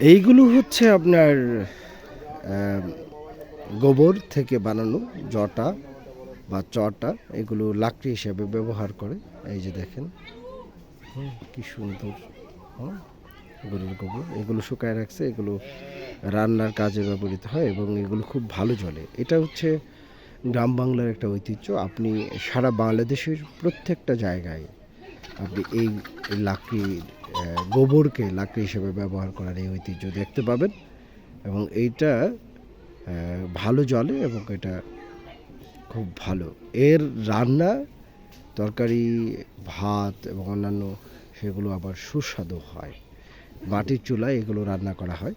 এইগুলো হচ্ছে আপনার গোবর থেকে বানানো জটা বা চটা এগুলো লাকড়ি হিসেবে ব্যবহার করে। এই যে দেখেন কি সুন্দর গরুর গোবর। এগুলো শুকায় রাখছে এগুলো রান্নার কাজে ব্যবহৃত হয় এবং এগুলো খুব ভালো জলে এটা হচ্ছে গ্রাম বাংলার একটা ঐতিহ্য। আপনি সারা বাংলাদেশের প্রত্যেকটা জায়গায় আপনি এই এই লাকড়ি আহ, গোবরকে লাকড়ি হিসেবে ব্যবহার করার এই ঐতিহ্য দেখতে পাবেন। এবং এইটা ভালো জলে এবং এটা খুব ভালো। এর রান্না, তরকারি, ভাত এবং অন্যান্য সেগুলো আবার সুস্বাদু হয়। মাটির চুলায় এগুলো রান্না করা হয়।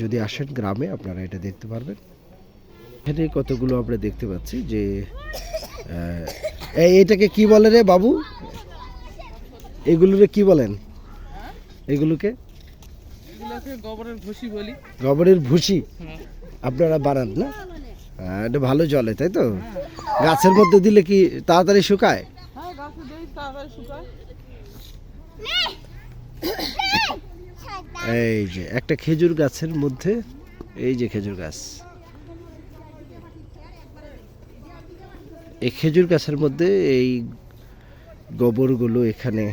যদি আসেন গ্রামে, আপনারা এটা দেখতে পারবেন। এখানে কতগুলো আমরা দেখতে পাচ্ছি যে এটাকে কি বলে রে বাবু? এগুলোরে কি বলেন? এগুলোকে? গোবরের ভুসি হ্যাঁ। আপনারা বানান না? এটা ভালো জলে তাই তো? গাছের মধ্যে দিলে কি তাড়াতাড়ি শুকায়? হ্যাঁ তাড়াতাড়ি শুকায়। এই যে একটা খেজুর গাছের মধ্যে এই যে খেজুর গাছ। এই খেজুর গাছের মধ্যে এই গোবরগুলো এখানে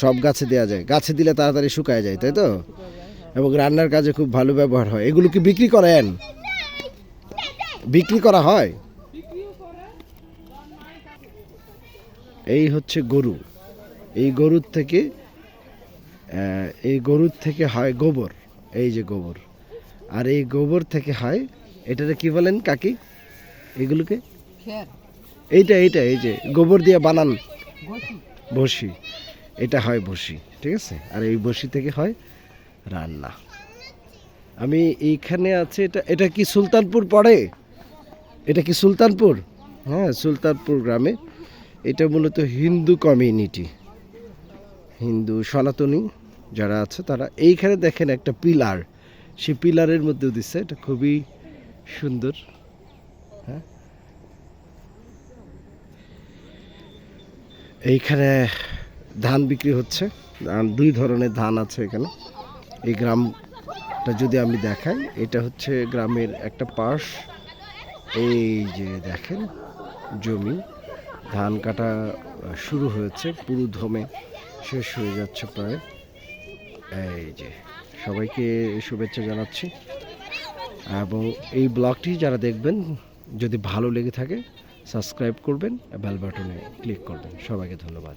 সব গাছে দেওয়া যায়। গাছে দিলে তাড়াতাড়ি শুকায় যায় তাই তো? এবং রান্নার কাজে খুব ভালো ব্যবহার হয়। এগুলো কি বিক্রি করেন? বিক্রি করা হয়? এই হচ্ছে গরু। এই গরুর থেকে এই গরুর থেকে হয় গোবর। এই যে গোবর। আর এই গোবর থেকে হয় এটাকে কি বলেন কাকি? এগুলোকে? এইটা এইটা এই যে গোবর দিয়ে বানান। বসি। এটা হয় বসি, ঠিক আছে? আর এই বসি থেকে হয় রান্না। আমি এইখানে আছে, এটা এটা কি সুলতানপুর পড়ে? এটা কি সুলতানপুর? হ্যাঁ সুলতানপুর গ্রামে। এটা মূলত হিন্দু কমিউনিটি। হিন্দু সনাতনী যারা আছে, তারা এইখানে দেখেন একটা পিলার। সেই পিলারের মধ্যে দিচ্ছে এটা খুবই সুন্দর। হ্যাঁ? এইখানে ধান বিক্রি হচ্ছে। দুই ধরনের ধান আছে এখানে। এই গ্রামটা যদি আমি দেখাই, এটা হচ্ছে গ্রামের একটা পাশ। এই যে দেখেন, জমি। ধান কাটা শুরু হয়েছে, পুরো ধমে শেষ হয়ে যাচ্ছে প্রায়। এই যে, সবাইকে শুভেচ্ছা জানাচ্ছি। এবং এই ব্লগটি যারা দেখবেন, যদি ভালো লেগে থাকে, সাবস্ক্রাইব করবেন, বেল বাটনে ক্লিক করবেন। সবাইকে ধন্যবাদ।